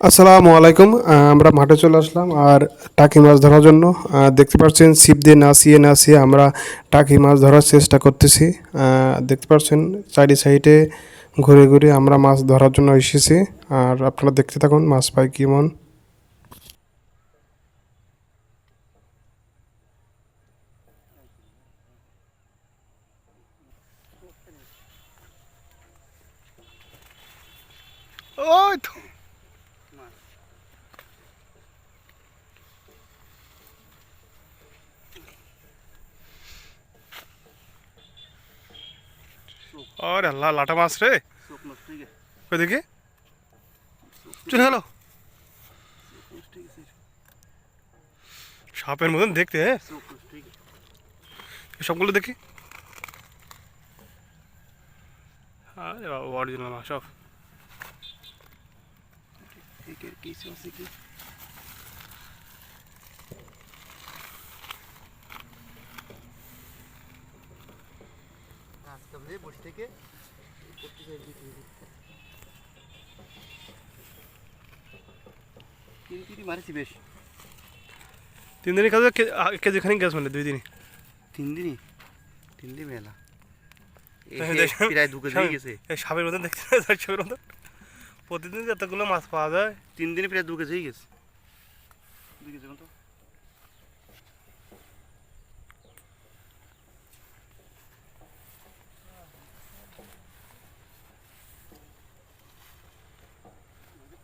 আসসালামু আলাইকুম আমরা মাঠে চলে আসলাম আর টাকি মাছ ধরার জন্য। দেখতে পাচ্ছেন ছিপ দিয়ে নাচিয়ে নাচিয়ে আমরা টাকি মাছ ধরার চেষ্টা করতেছি। দেখতে পাচ্ছেন চারি সাইডে ঘুরে ঘুরে আমরা মাছ ধরার জন্য এসেছি। আর আপনারা দেখতে থাকুন মাছ পাই কেমন ওই তো। আরে আল্লাহ, লাটা মাছ রে। কই দেখি চলে গেল। সাপের মতন দেখতে হ্যাঁ? সবগুলো দেখি। আরে বাবা অরিজিনাল মাছ সব। বসে থেকে তিন তিনই মারেছি বেশ। তিন দিনই কাজ কেজি খানিক গ্যাস মানে দুই দিনই। তিন দিনই তিন দিন মেলা হ্যাঁ। প্রায় দু কেজি গেছে। সাপের মতন দেখতে সাপের মতন। প্রতিদিন যতগুলো মাছ পাওয়া যায় তিন দিনে প্রায় দু কেজি হয়ে গেছে। দুই কেজি মতো।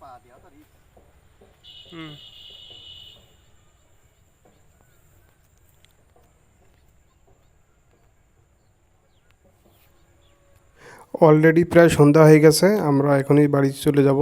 পা দেওয়া তো হুম। অলরেডি প্রায় সন্ধ্যা হয়ে গেছে আমরা এখনই বাড়ি চলে যাব।